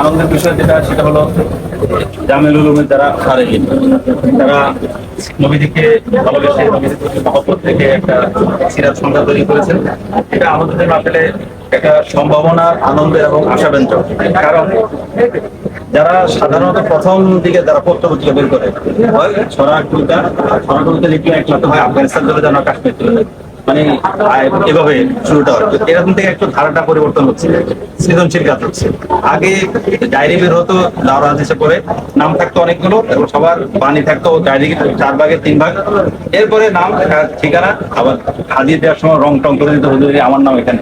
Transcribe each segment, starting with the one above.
আনন্দের বিষয় যেটা, সেটা হলো জামিল উলুমের যারা সারেহীন তারা নবীদিকে ভালোবেসে মহব্বত থেকে একটা সিরাজ সংখ্যা তৈরি করেছেন। এটা আমাদের আসলে একটা সম্ভাবনা, আনন্দের এবং আশাব্যঞ্জক। কারণ যারা সাধারণত প্রথম দিকে যারা পত্রপত্রিকা বের করে, হয় ছড়া কবিতা ছড়া কবিতা লিখলে একমাত্র হয় আফগানিস্তান চলে যান কাশ্মীর চলে যায় মানে এভাবে শুরুটা এরকম থেকে একটু ধারাটা পরিবর্তন হচ্ছে। সৃজনশীল কাজ হচ্ছে। আগে ডায়েরি বের হতো পরে নাম থাকতো অনেকগুলো, এবং সবার বাণী থাকতো ডায়েরি, চার ভাগে, তিন ভাগ। এরপরে নাম ঠিকানা, আবার হাজির দেওয়ার সময় রং টং করে দিতে আমার নাম এখানে।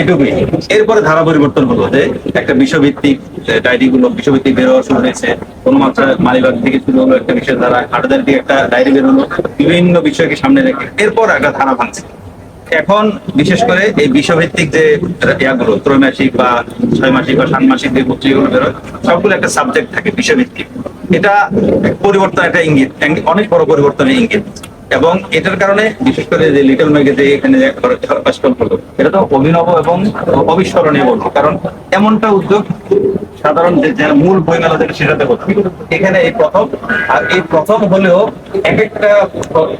এটুকুই। এরপরে ধারা পরিবর্তন হলো যে, একটা বিশ্বভিত্তিক ডায়েরি গুলো বিশ্বভিত্তিক বের হওয়া শুরু হয়েছে। কোন মাত্রা মালিবাগ থেকে শুরু হলো একটা বিষয় ধারা আটাদের দিকে একটা ডায়েরি বের হলো। বিভিন্ন বিষয়কে সামনে রেখে এরপর একটা ধারা ভাঙছে। এখন, বিশেষ করে এই বিশ্বভিত্তিক যে ইয়াগুলো, ত্রৈমাসিক বা ছয় মাসিক বা ষান্মাসিক যে পত্রিকাগুলো বেরোয়, সবগুলো একটা সাবজেক্ট থাকে বিশ্বভিত্তিক এটা পরিবর্তন, একটা ইঙ্গিত অনেক বড় পরিবর্তনের ইঙ্গিত। এবং এটার কারণে, বিশেষ করে যে লিটল ম্যাগে যে এখানে হলো, এটা তো অভিনব এবং অবিস্মরণীয় বলব। কারণ এমনটা উদ্যোগ সাধারণ যে মূল বইমেলা যেটা, সেটাতে হচ্ছে এখানে এই প্রথম, আর এই প্রথম হলেও এক একটা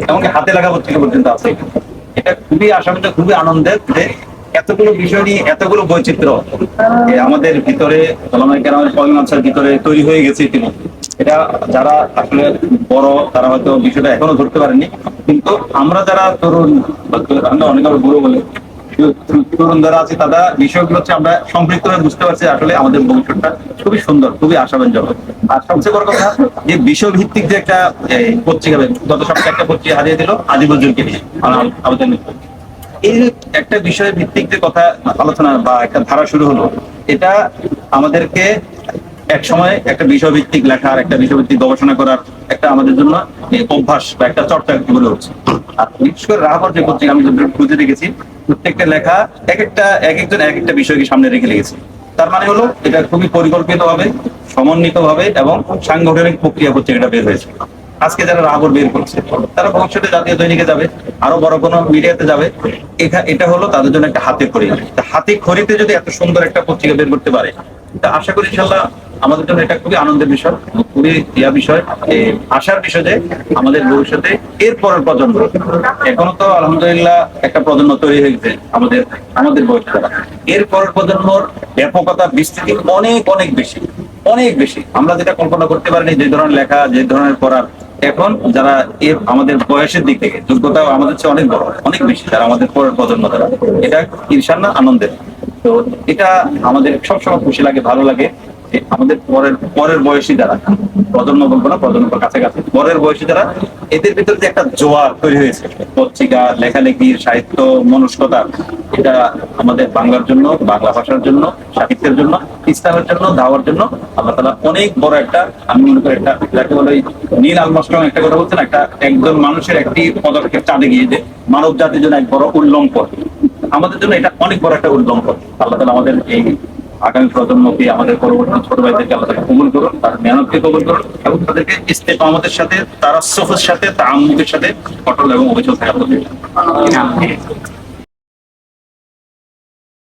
এমনকি হাতে লাগা পত্রিকা পর্যন্ত আছে। এটা খুবই আসামিটা খুবই আনন্দের যে এতগুলো বিষয় নিয়ে এতগুলো বৈচিত্র্য আমাদের ভিতরে কলমানসার ভিতরে তৈরি হয়ে গেছে ইতিমধ্যে। এটা যারা আসলে বড়, তারা হয়তো বিষয়টা এখনও ধরতে পারেনি কিন্তু আমরা যারা তরুণ আমরা অনেক বুড়ো বলে তরুণ যারা আছে, তারা বিষয়গুলো হচ্ছে আমরা বুঝতে পারছি, আসলে আমাদের ভবিষ্যৎটা খুবই সুন্দর, খুবই আর সবচেয়ে বড় কথা যে বিষয়ভিত্তিক যে একটা পত্রিকা গত সপ্তাহে একটা পত্রিকা হারিয়ে দিল আজিবুজুরকে নিয়ে আমাদের এই একটা বিষয় ভিত্তিক যে কথা আলোচনা বা একটা ধারা শুরু হলো, এটা আমাদেরকে এক সময় একটা বিষয় ভিত্তিক লেখার একটা বিষয় ভিত্তিক গবেষণা করার একটা আমাদের জন্য অভ্যাস বা একটা চর্চা গড়ে উঠছে। আর বিশেষ করে রাহাবর যে পত্রিকা আমি খুঁজে দেখেছি, প্রত্যেকটা লেখা এক একটা এক একজন এক একটা বিষয়কে সামনে রেখে লিখেছে। তার মানে হলো এটা খুবই পরিকল্পিত ভাবে সমন্বিত ভাবে এবং সাংগঠনিক প্রক্রিয়া পত্রিকাটা বের হয়েছে। আজকে যারা রাবর বের করছে, তারা ভবিষ্যতে জাতীয় দৈনিকে যাবে, আরও বড় কোনো মিডিয়াতে যাবে, এটা হলো তাদের জন্য একটা হাতে খড়ি। হাতে খড়িতে যদি এত সুন্দর একটা পত্রিকা বের করতে পারে, তা আশা করি ইনশাল্লাহ আমাদের জন্য এটা খুবই আনন্দের বিষয় খুবই ইয়া বিষয় আশার বিষয় যে আমাদের ভবিষ্যতে এর পরের প্রজন্ম। এখনও তো আলহামদুলিল্লাহ একটা প্রজন্ম তৈরি হয়েছে আমাদের আমাদের বয়স এর পরের প্রজন্মর ব্যাপকতা বিস্তৃতি অনেক অনেক বেশি অনেক বেশি। আমরা যেটা কল্পনা করতে পারিনি যে ধরনের লেখা, যে ধরনের পড়ার। এখন যারা এর আমাদের বয়সের দিক থেকে যোগ্যতা আমাদের চেয়ে অনেক বড়, অনেক বেশি যারা আমাদের পরের প্রজন্ম তারা এটা ঈর্ষার না, আনন্দের। তো এটা আমাদের সবসময় খুশি লাগে, ভালো লাগে। যে আমাদের পরের পরের বয়সী যারা, প্রজন্ম বলব না, প্রজন্ম কাছাকাছি, পরের বয়সী যারা, এদের ভিতরে যে একটা জোয়ার তৈরি হয়েছে। পত্রিকা লেখালেখির সাহিত্য, মনস্কতা, এটা আমাদের বাংলার জন্য, বাংলা ভাষার জন্য, সাহিত্যের জন্য, ইসলামের জন্য, দাওয়ার জন্য আল্লাহ তালা অনেক বড় একটা, আমি মনে করি একটা, যাকে বলে নীল আলমাস্ট্রং একটা কথা বলছেন, একটা একজন মানুষের একটি পদক্ষেপ চাঁদে গিয়ে যে মানব জাতির জন্য এক বড় উল্লঙ্ঘন আমাদের জন্য এটা অনেক বড় একটা উল্লঙ্ঘন আল্লাহ তালা আমাদের এই আগামী প্রজন্মকে আমাদের পরবর্তী ছোট ভাইদেরকে আমাদের কবুল করুন, তার মেহনতকে কবুল করুন এবং তাদেরকে ইস্তেফামতের সাথে, তারা সফের সাথে, তার সাথে অটল এবং অভিযোগ থাকা